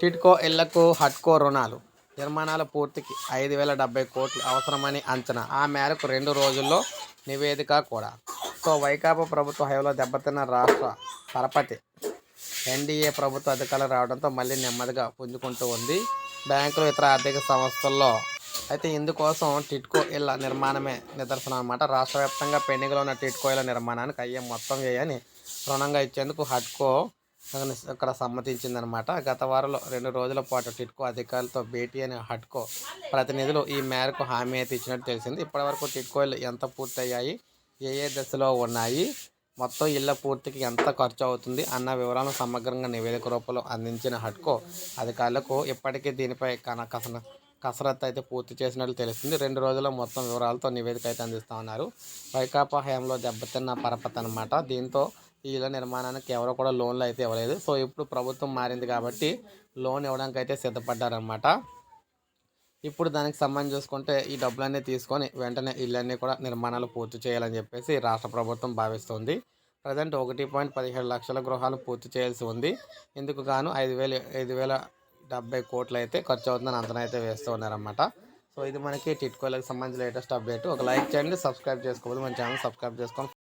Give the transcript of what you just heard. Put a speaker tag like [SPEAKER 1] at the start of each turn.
[SPEAKER 1] టిట్కో ఇళ్ళకు హట్కో రుణాలు. నిర్మాణాల పూర్తికి ఐదు వేల డెబ్బై కోట్లు అవసరమని అంచనా. ఆ మేరకు రెండు రోజుల్లో నివేదిక కూడా. సో వైకాపా ప్రభుత్వ హయాంలో దెబ్బతిన్న రాష్ట్ర పరపతి ఎన్డీఏ ప్రభుత్వ అధికారులు రావడంతో మళ్ళీ నెమ్మదిగా పుంజుకుంటూ ఉంది. బ్యాంకులు ఇతర ఆర్థిక సంస్థల్లో అయితే ఇందుకోసం టిట్కో ఇళ్ళ నిర్మాణమే నిదర్శనం అనమాట రాష్ట్ర వ్యాప్తంగా పెండింగ్లో ఉన్న టిట్కో ఇళ్ళ నిర్మాణానికి అయ్యే మొత్తం వ్యయాన్ని రుణంగా ఇచ్చేందుకు హట్కో అక్కడ సమ్మతించిందనమాట గత వారంలో రెండు రోజుల పాటు టిట్కో అధికారులతో భేటీ అయిన హట్కో ప్రతినిధులు ఈ మేరకు హామీ అయితే ఇచ్చినట్టు తెలిసింది. ఇప్పటివరకు టిట్కోలు ఎంత పూర్తయ్యాయి ఏ ఏ దశలో ఉన్నాయి మొత్తం ఇళ్ళ పూర్తికి ఎంత ఖర్చు అవుతుంది అన్న వివరాలను సమగ్రంగా నివేదిక రూపంలో అందించిన హట్కో అధికారులకు ఇప్పటికే దీనిపై కన కసన కసరత్తు అయితే పూర్తి చేసినట్లు తెలిసింది. రెండు రోజుల్లో మొత్తం వివరాలతో నివేదిక అయితే అందిస్తా ఉన్నారు. వైకాపా హయాంలో దెబ్బతిన్న పరపతి అనమాట దీంతో ఈ ఇళ్ళ నిర్మాణానికి ఎవరు కూడా లోన్లు అయితే ఇవ్వలేదు. సో ఇప్పుడు ప్రభుత్వం మారింది కాబట్టి లోన్ ఇవ్వడానికి అయితే సిద్ధపడ్డారనమాట ఇప్పుడు దానికి సంబంధించి చూసుకుంటే ఈ డబ్బులన్నీ తీసుకొని వెంటనే ఇళ్ళన్నీ కూడా నిర్మాణాలు పూర్తి చేయాలని చెప్పేసి రాష్ట్ర ప్రభుత్వం భావిస్తుంది. ప్రజెంట్ ఒకటి పాయింట్ పదిహేడు లక్షల గృహాలు పూర్తి చేయాల్సి ఉంది. ఇందుకు గాను ఐదు వేల ఐదు వేల డెబ్బై కోట్లు అయితే ఖర్చు అవుతుందని అంతనైతే అయితే వేస్తూ ఉన్నారన్నమాట. సో ఇది మనకి టిట్కోలకు సంబంధించిన లేటెస్ట్ అప్డేట్. ఒక లైక్ చేయండి సబ్స్క్రైబ్ చేసుకోవాలి మన ఛానల్ సబ్స్క్రైబ్ చేసుకోండి.